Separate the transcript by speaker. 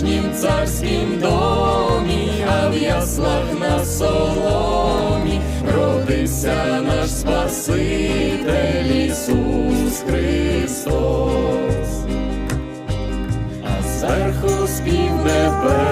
Speaker 1: вишнім царськім домі, а в яслах на соломі родився наш Спаситель Ісус Христос, а зверху спів небес